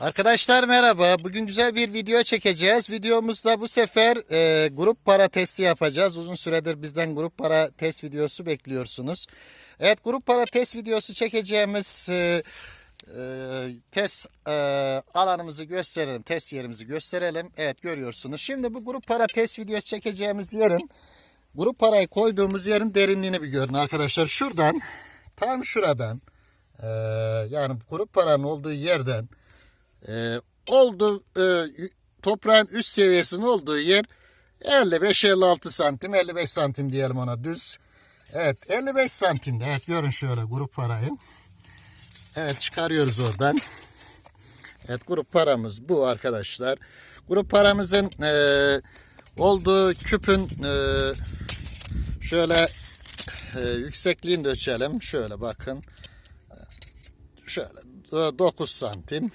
Arkadaşlar merhaba. Bugün güzel bir video çekeceğiz. Videomuzda bu sefer e, grup para testi yapacağız. Uzun süredir bizden grup para test videosu bekliyorsunuz. Evet grup para test videosu çekeceğimiz e, e, test e, alanımızı gösterelim. Test yerimizi gösterelim. Evet görüyorsunuz. Şimdi bu grup para test videosu çekeceğimiz yerin grup parayı koyduğumuz yerin derinliğini bir görün arkadaşlar. Şuradan tam şuradan e, yani grup paranın olduğu yerden ee, oldu e, toprağın üst seviyesinin olduğu yer 55-56 santim 55 santim diyelim ona düz. Evet 55 santimde evet görün şöyle grup parayı. Evet çıkarıyoruz oradan. Evet grup paramız bu arkadaşlar. Grup paramızın e, olduğu küpün e, şöyle e, yüksekliğini de ölçelim. Şöyle bakın. Şöyle 9 santim.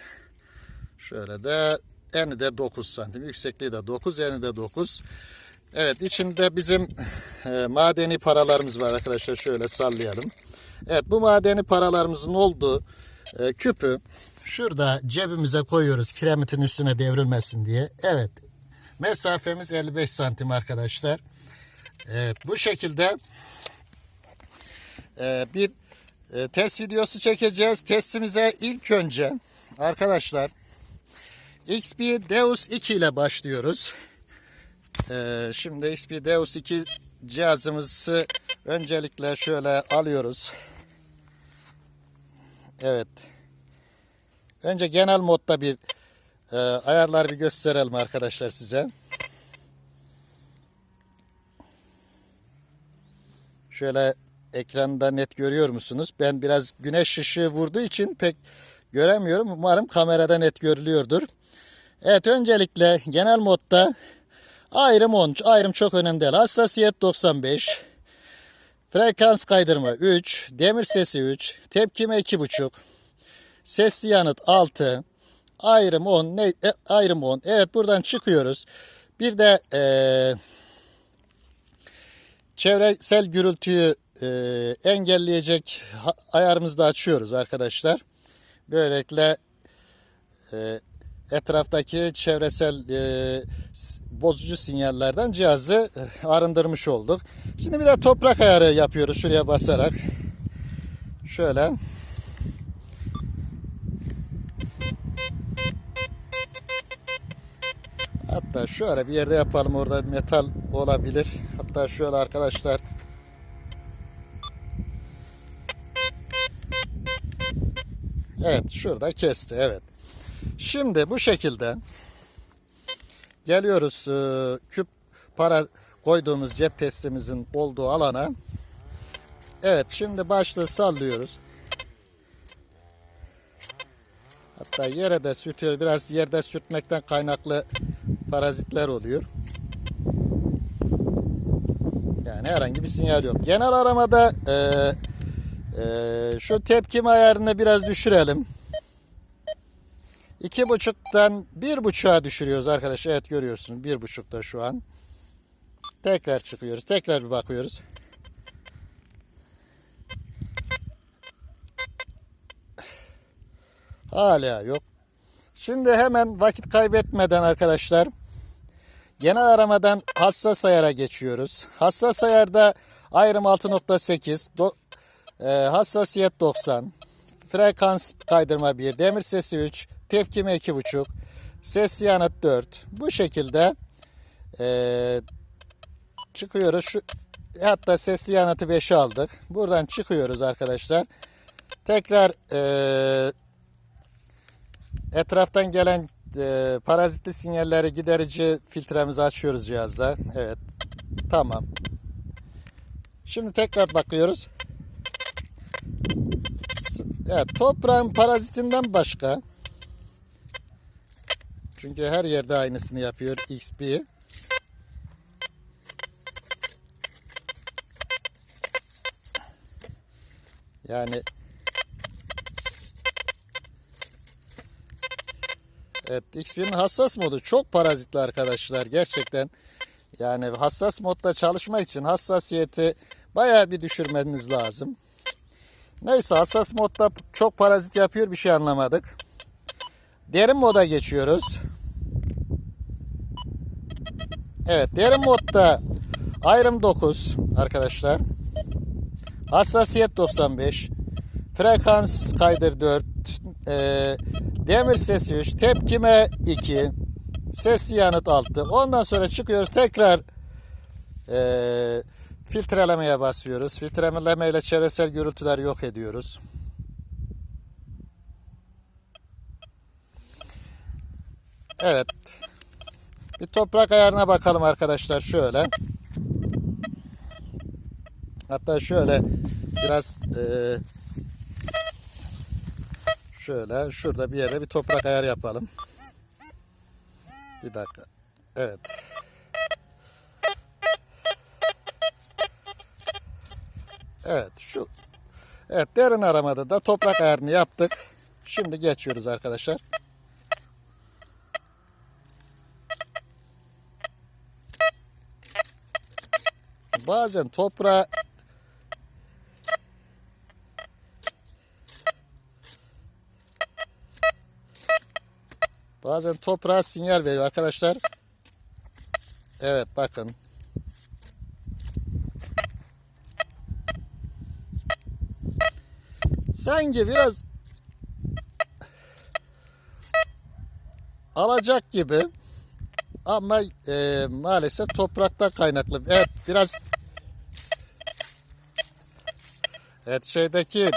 Şöyle de eni de 9 santim. Yüksekliği de 9, eni de 9. Evet içinde bizim e, madeni paralarımız var arkadaşlar. Şöyle sallayalım. Evet bu madeni paralarımızın olduğu e, küpü şurada cebimize koyuyoruz. Kiremitin üstüne devrilmesin diye. Evet mesafemiz 55 santim arkadaşlar. Evet bu şekilde e, bir e, test videosu çekeceğiz. Testimize ilk önce arkadaşlar XP Deus 2 ile başlıyoruz. Ee, şimdi XP Deus 2 cihazımızı öncelikle şöyle alıyoruz. Evet. Önce genel modda bir e, ayarlar bir gösterelim arkadaşlar size. Şöyle ekranda net görüyor musunuz? Ben biraz güneş ışığı vurduğu için pek göremiyorum. Umarım kamerada net görülüyordur. Evet öncelikle genel modda ayrım 10. Ayrım çok önemli değil. Hassasiyet 95. Frekans kaydırma 3. Demir sesi 3. Tepkime 2.5. Sesli yanıt 6. Ayrım 10. Ne, e, ayrım 10. Evet buradan çıkıyoruz. Bir de e, çevresel gürültüyü e, engelleyecek ayarımızı da açıyoruz arkadaşlar. Böylelikle e, etraftaki çevresel e, bozucu sinyallerden cihazı e, arındırmış olduk. Şimdi bir de toprak ayarı yapıyoruz şuraya basarak. Şöyle. Hatta şöyle bir yerde yapalım orada metal olabilir. Hatta şöyle arkadaşlar. Evet şurada kesti evet. Şimdi bu şekilde geliyoruz e, küp para koyduğumuz cep testimizin olduğu alana. Evet şimdi başlığı sallıyoruz. Hatta yere de sürtüyor. Biraz yerde sürtmekten kaynaklı parazitler oluyor. Yani herhangi bir sinyal yok. Genel aramada e, e, şu tepkim ayarını biraz düşürelim. İki buçuktan bir buçuğa düşürüyoruz arkadaşlar. Evet görüyorsunuz bir buçukta şu an. Tekrar çıkıyoruz. Tekrar bir bakıyoruz. Hala yok. Şimdi hemen vakit kaybetmeden arkadaşlar genel aramadan hassas ayara geçiyoruz. Hassas ayarda ayrım 6.8, do- e, hassasiyet 90, frekans kaydırma 1, demir sesi 3, tepkime 2.5, sesli yanıt 4. Bu şekilde e, çıkıyoruz. Şu, hatta sesli yanıtı 5'e aldık. Buradan çıkıyoruz arkadaşlar. Tekrar e, etraftan gelen e, parazitli sinyalleri giderici filtremizi açıyoruz cihazda. Evet. Tamam. Şimdi tekrar bakıyoruz. Evet, toprağın parazitinden başka. Çünkü her yerde aynısını yapıyor XP. Yani Evet X1'in hassas modu çok parazitli arkadaşlar gerçekten. Yani hassas modda çalışmak için hassasiyeti bayağı bir düşürmeniz lazım. Neyse hassas modda çok parazit yapıyor bir şey anlamadık. derin moda geçiyoruz. Evet derin modda ayrım 9 arkadaşlar. Hassasiyet 95. Frekans kaydır 4. E, demir sesi 3. Tepkime 2. Sesli yanıt 6. Ondan sonra çıkıyoruz tekrar e, filtrelemeye basıyoruz. Filtreleme ile çevresel gürültüler yok ediyoruz. Evet. Bir toprak ayarına bakalım arkadaşlar şöyle. Hatta şöyle biraz e, şöyle şurada bir yere bir toprak ayar yapalım. Bir dakika. Evet. Evet şu Evet derin aramada da toprak ayarını yaptık. Şimdi geçiyoruz arkadaşlar. Bazen toprağa Bazen toprağa sinyal veriyor arkadaşlar. Evet bakın. Sanki biraz alacak gibi ama e, maalesef toprakta kaynaklı. Evet biraz Evet şeydeki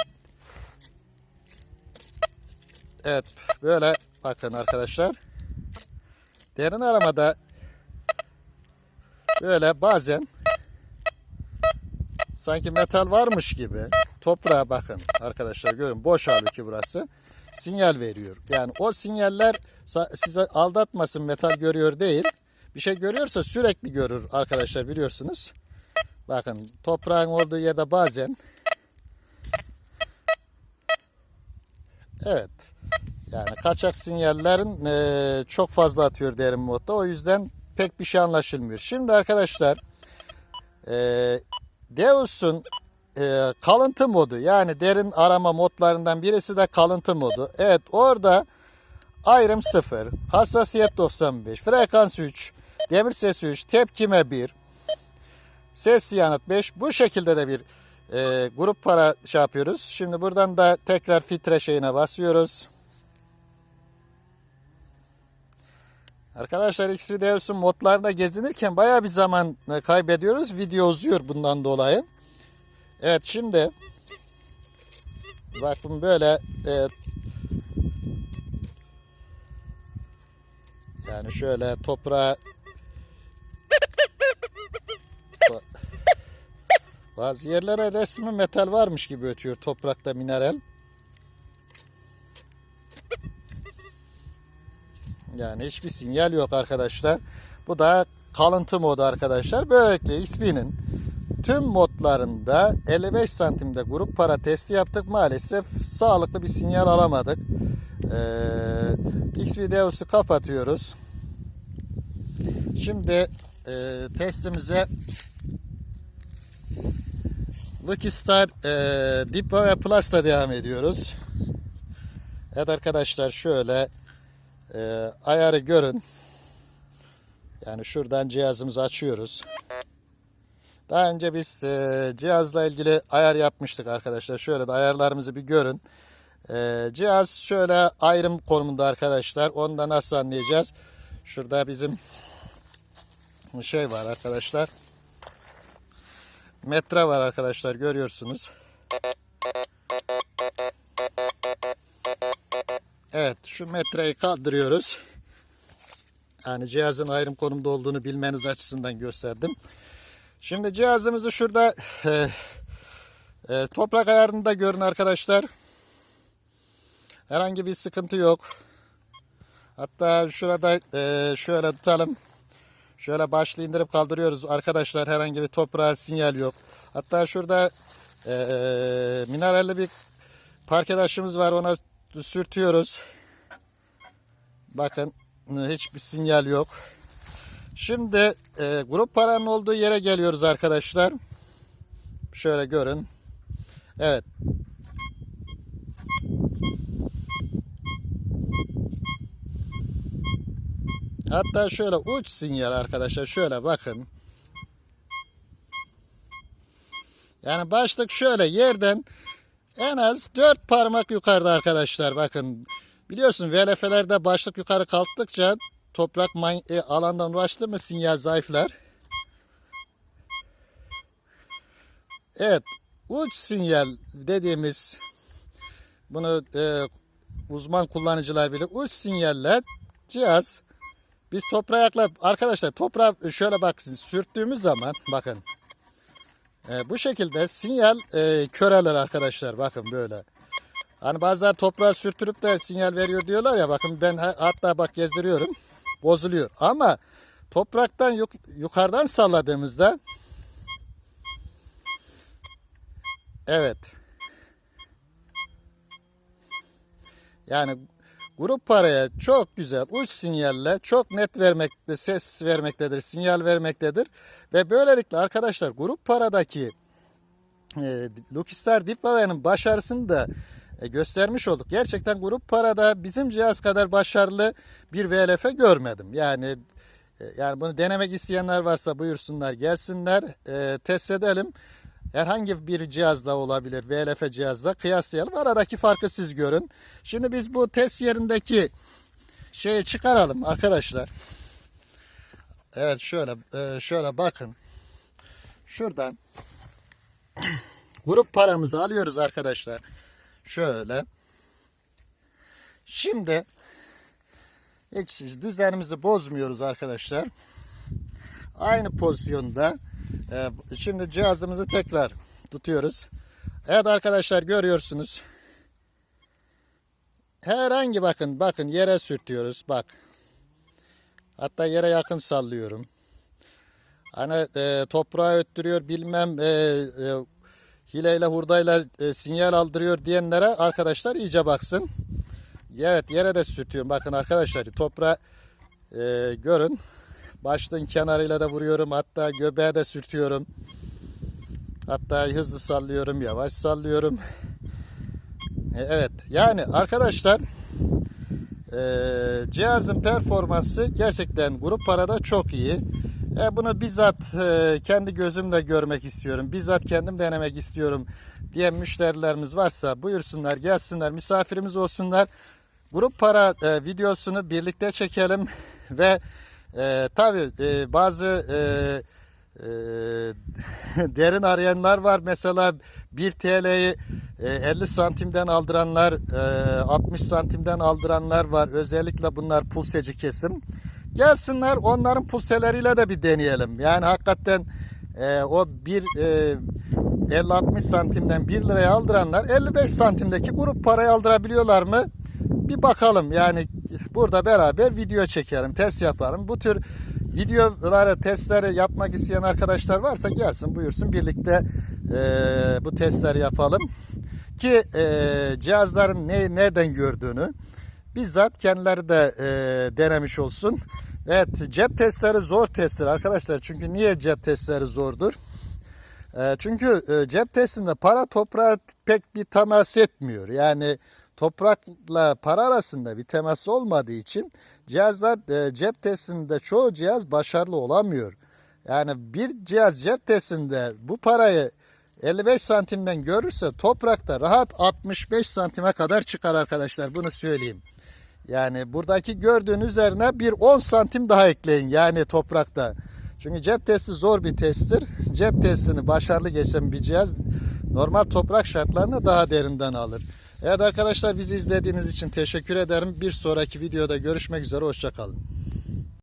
Evet böyle bakın arkadaşlar. Derin aramada böyle bazen sanki metal varmış gibi toprağa bakın arkadaşlar görün boş halbuki burası sinyal veriyor. Yani o sinyaller size aldatmasın metal görüyor değil. Bir şey görüyorsa sürekli görür arkadaşlar biliyorsunuz. Bakın toprağın olduğu yerde bazen Evet. Yani kaçak sinyallerin e, çok fazla atıyor derin modda. O yüzden pek bir şey anlaşılmıyor. Şimdi arkadaşlar e, Deus'un e, kalıntı modu yani derin arama modlarından birisi de kalıntı modu. Evet orada ayrım 0, hassasiyet 95, frekans 3, demir sesi 3, tepkime 1, ses yanıt 5. Bu şekilde de bir e, grup para şey yapıyoruz. Şimdi buradan da tekrar filtre şeyine basıyoruz. Arkadaşlar X videosun modlarında gezinirken baya bir zaman e, kaybediyoruz. Video uzuyor bundan dolayı. Evet şimdi bakın böyle e, yani şöyle toprağa bazı yerlere resmi metal varmış gibi ötüyor toprakta mineral. Yani hiçbir sinyal yok arkadaşlar. Bu da kalıntı modu arkadaşlar. Böylelikle XP'nin tüm modlarında 55 santimde grup para testi yaptık. Maalesef sağlıklı bir sinyal alamadık. Ee, XP Deus'u kapatıyoruz. Şimdi e, testimize Lucky Star e, Deep ve Plus'ta devam ediyoruz. Evet arkadaşlar şöyle e, ayarı görün. Yani şuradan cihazımızı açıyoruz. Daha önce biz e, cihazla ilgili ayar yapmıştık arkadaşlar. Şöyle de ayarlarımızı bir görün. E, cihaz şöyle ayrım konumunda arkadaşlar. Onu da nasıl anlayacağız? Şurada bizim şey var arkadaşlar. Metre var arkadaşlar görüyorsunuz. Evet şu metreyi kaldırıyoruz. Yani cihazın ayrım konumda olduğunu bilmeniz açısından gösterdim. Şimdi cihazımızı şurada e, e, toprak ayarında görün arkadaşlar. Herhangi bir sıkıntı yok. Hatta şurada e, şöyle tutalım. Şöyle başlı indirip kaldırıyoruz arkadaşlar. Herhangi bir toprağa sinyal yok. Hatta şurada e, mineralli bir parke taşımız var. Ona sürtüyoruz. Bakın hiçbir sinyal yok. Şimdi e, grup paranın olduğu yere geliyoruz arkadaşlar. Şöyle görün. Evet. Hatta şöyle uç sinyal arkadaşlar şöyle bakın. Yani başlık şöyle yerden en az 4 parmak yukarıda arkadaşlar bakın. Biliyorsun VLF'lerde başlık yukarı kalktıkça toprak e, alandan ulaştı mı sinyal zayıflar. Evet uç sinyal dediğimiz bunu e, uzman kullanıcılar bilir. Uç sinyalle cihaz biz toprağa yakla arkadaşlar toprağa şöyle bakın sürttüğümüz zaman bakın e, bu şekilde sinyal e, köreler arkadaşlar bakın böyle. Hani bazılar toprağa sürtürüp de sinyal veriyor diyorlar ya bakın ben ha- hatta bak gezdiriyorum bozuluyor. Ama topraktan yuk- yukarıdan salladığımızda evet yani grup paraya çok güzel uç sinyalle çok net vermekte ses vermektedir sinyal vermektedir ve böylelikle arkadaşlar grup paradaki e, Lukistar Deepware'ın başarısını da e, göstermiş olduk. Gerçekten grup parada bizim cihaz kadar başarılı bir VLF görmedim. Yani e, yani bunu denemek isteyenler varsa buyursunlar gelsinler e, test edelim. Herhangi bir cihazda olabilir VLF cihazda kıyaslayalım. Aradaki farkı siz görün. Şimdi biz bu test yerindeki şeyi çıkaralım arkadaşlar. Evet şöyle e, şöyle bakın. Şuradan grup paramızı alıyoruz arkadaşlar. Şöyle. Şimdi hiç düzenimizi bozmuyoruz arkadaşlar. Aynı pozisyonda. E, Şimdi cihazımızı tekrar tutuyoruz. Evet arkadaşlar görüyorsunuz. Herhangi bakın bakın yere sürtüyoruz bak. Hatta yere yakın sallıyorum. Hani e, toprağa öttürüyor bilmem e, e, hileyle hurdayla e, sinyal aldırıyor diyenlere arkadaşlar iyice baksın. Evet yere de sürtüyorum. Bakın arkadaşlar toprağa e, görün. Başlığın kenarıyla da vuruyorum. Hatta göbeğe de sürtüyorum. Hatta hızlı sallıyorum, yavaş sallıyorum. E, evet yani arkadaşlar e, cihazın performansı gerçekten grup parada çok iyi. E, bunu bizzat e, kendi gözümle görmek istiyorum. Bizzat kendim denemek istiyorum diyen müşterilerimiz varsa buyursunlar gelsinler misafirimiz olsunlar. Grup para e, videosunu birlikte çekelim ve e, tabi e, bazı e, e, derin arayanlar var. Mesela 1 TL'yi e, 50 santimden aldıranlar, e, 60 santimden aldıranlar var. Özellikle bunlar pulseci kesim. Gelsinler onların pulseleriyle de bir deneyelim. Yani hakikaten e, o bir e, 50-60 santimden 1 liraya aldıranlar 55 santimdeki grup parayı aldırabiliyorlar mı? Bir bakalım yani burada beraber video çekelim, test yaparım. Bu tür videoları, testleri yapmak isteyen arkadaşlar varsa gelsin buyursun birlikte e, bu testleri yapalım. Ki e, cihazların ne, nereden gördüğünü bizzat kendileri de e, denemiş olsun. Evet cep testleri zor testler arkadaşlar. Çünkü niye cep testleri zordur? E, çünkü e, cep testinde para toprağa pek bir temas etmiyor. Yani toprakla para arasında bir temas olmadığı için cihazlar e, cep testinde çoğu cihaz başarılı olamıyor. Yani bir cihaz cep testinde bu parayı 55 santimden görürse toprakta rahat 65 santime kadar çıkar arkadaşlar bunu söyleyeyim. Yani buradaki gördüğün üzerine bir 10 santim daha ekleyin yani toprakta. Çünkü cep testi zor bir testtir. Cep testini başarılı geçen bir cihaz normal toprak şartlarını daha derinden alır. Evet arkadaşlar bizi izlediğiniz için teşekkür ederim. Bir sonraki videoda görüşmek üzere. Hoşçakalın.